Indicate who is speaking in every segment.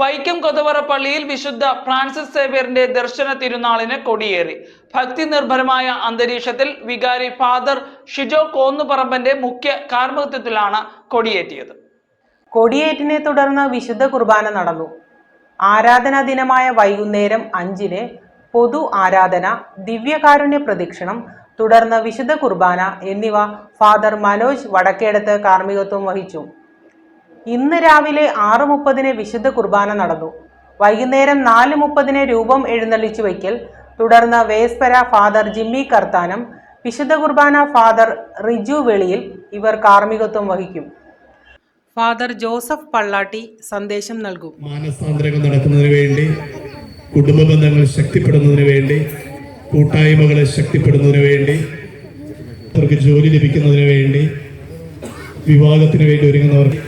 Speaker 1: വൈക്കം കൊതവറ പള്ളിയിൽ വിശുദ്ധ ഫ്രാൻസിസ് സേവ്യറിന്റെ ദർശന തിരുനാളിന് കൊടിയേറി. ഭക്തി നിർഭരമായ അന്തരീക്ഷത്തിൽ വികാരി ഫാദർ ഷിജോ കോന്നുപറമ്പന്റെ മുഖ്യ കാർമ്മികത്വത്തിലാണ് കൊടിയേറ്റിയത്.
Speaker 2: കൊടിയേറ്റിനെ തുടർന്ന് വിശുദ്ധ കുർബാന നടന്നു. ആരാധനാ ദിനമായ വൈകുന്നേരം അഞ്ചിന് പൊതു ആരാധന ദിവ്യകാരുണ്യ പ്രദക്ഷിണം തുടർന്ന് വിശുദ്ധ കുർബാന എന്നിവ ഫാദർ മനോജ് വടക്കേടത്ത് കാർമ്മികത്വം വഹിച്ചു. ഇന്ന് രാവിലെ ആറ് മുപ്പതിന് വിശുദ്ധ കുർബാന നടന്നു. വൈകുന്നേരം നാല് മുപ്പതിന് രൂപം എഴുന്നള്ളിച്ചു വയ്ക്കൽ. തുടർന്ന് വേസ്പര ഫാദർ ജിമ്മി കർത്താനം വിശുദ്ധ കുർബാന ഫാദർ റിജു വെളിയിൽ ഇവർ കാർമ്മികത്വം വഹിക്കും. ഫാദർ ജോസഫ് പള്ളാട്ടി സന്ദേശം നൽകും.
Speaker 3: മാനസാന്തരങ്ങൾ നടക്കുന്നതിന് വേണ്ടി കുടുംബ ബന്ധങ്ങൾ ശക്തിപ്പെടുന്നതിന് വേണ്ടി കൂട്ടായ്മകളെ ശക്തിപ്പെടുന്നതിന് വേണ്ടി അവർക്ക് ജോലി ലഭിക്കുന്നതിന് വേണ്ടി വിവാഹത്തിന് വേണ്ടി ഒരുങ്ങുന്നവർക്ക്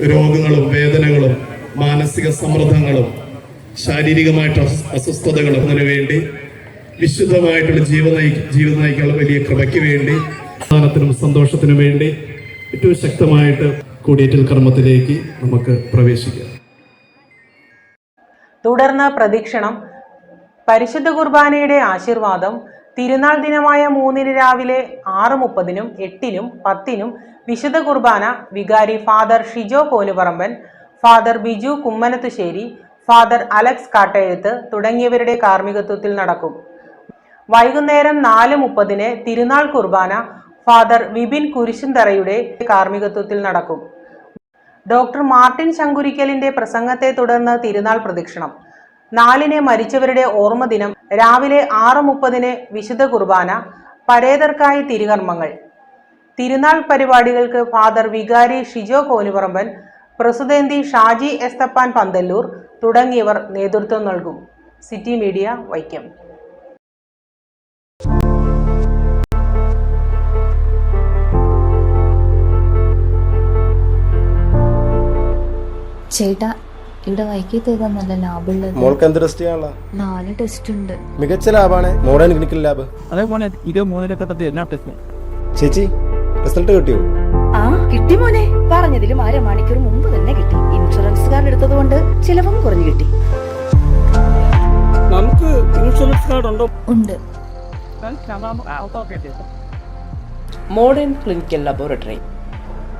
Speaker 3: രോഗങ്ങളും വേദനകളും മാനസിക സമ്മർദ്ദങ്ങളും ശാരീരികമായിട്ട് അസ്വസ്ഥതകളും അതിനു വേണ്ടി വിശുദ്ധമായിട്ടുള്ള ജീവ ജീവിതം നയിക്കാനുള്ള വലിയ കൃപയ്ക്ക് വേണ്ടി സമാധാനത്തിനും സന്തോഷത്തിനും വേണ്ടി ഏറ്റവും ശക്തമായിട്ട് കൂടിയേറ്റൽ കർമ്മത്തിലേക്ക് നമുക്ക് പ്രവേശിക്കാം.
Speaker 2: തുടർന്ന് പ്രദീക്ഷണം. പരിശുദ്ധ കുർബാനയുടെ ആശീർവാദം തിരുനാൾ ദിനമായ മൂന്നിന് രാവിലെ ആറ് മുപ്പതിനും എട്ടിനും പത്തിനും വിശുദ്ധ കുർബാന വികാരി father Shijo Kolluparamban father Biju Kummanathussery father Alex Kattezhuthu തുടങ്ങിയവരുടെ കാർമ്മികത്വത്തിൽ നടക്കും. വൈകുന്നേരം നാല് മുപ്പതിന് തിരുനാൾ കുർബാന ഫാദർ വിപിൻ കുരിശുന്തറയുടെ കാർമ്മികത്വത്തിൽ നടക്കും. ഡോക്ടർ മാർട്ടിൻ ശങ്കുരിക്കലിന്റെ പ്രസംഗത്തെ തുടർന്ന് തിരുനാൾ പ്രദക്ഷിണം. നാലിന് മരിച്ചവരുടെ ഓർമ്മ ദിനം രാവിലെ ആറ് മുപ്പതിന് വിശുദ്ധ കുർബാന പരേതർക്കായി തിരുകർമ്മങ്ങൾ. തിരുനാൾ പരിപാടികൾക്ക് ഫാദർ വികാരി ഷിജോ കോനുപറമ്പൻ പ്രസിഡന്തി ഷാജി എസ്തപ്പാൻ പന്തല്ലൂർ തുടങ്ങിയവർ നേതൃത്വം നൽകും. City media Vaikom.
Speaker 4: ചേട്ടാ ഇവിടെ വൈക്കി ഏതാ നല്ല ലാഭമുള്ളത്
Speaker 5: മോൾക്ക് എന്ത് ടെസ്റ്റ് ചെയ്യാനുള്ള?
Speaker 4: നാല് ടെസ്റ്റ് ഉണ്ട്.
Speaker 5: മികച്ച ലാബാണ് മോഡേൺ ക്ലിനിക്കൽ ലാബ്
Speaker 6: അതേപോലെ ഇത് മൂന്നിലൊക്കെ എന്നാ ടെസ്റ്റ്
Speaker 5: ചേച്ചി റിസൾട്ട് കിട്ടിയോ?
Speaker 7: ആ കിട്ടി മോനെ. പറഞ്ഞതിലും അരമണിക്കൂർ മുമ്പ് തന്നെ കിട്ടി. ഇൻഷുറൻസ് കാർഡ് എടുത്തത് കൊണ്ട് ചിലവും കുറഞ്ഞു കിട്ടി.
Speaker 6: നമുക്ക് ഇൻഷുറൻസ് കാർഡ് ഉണ്ടോ?
Speaker 4: ഉണ്ട്.
Speaker 8: Modern clinical laboratory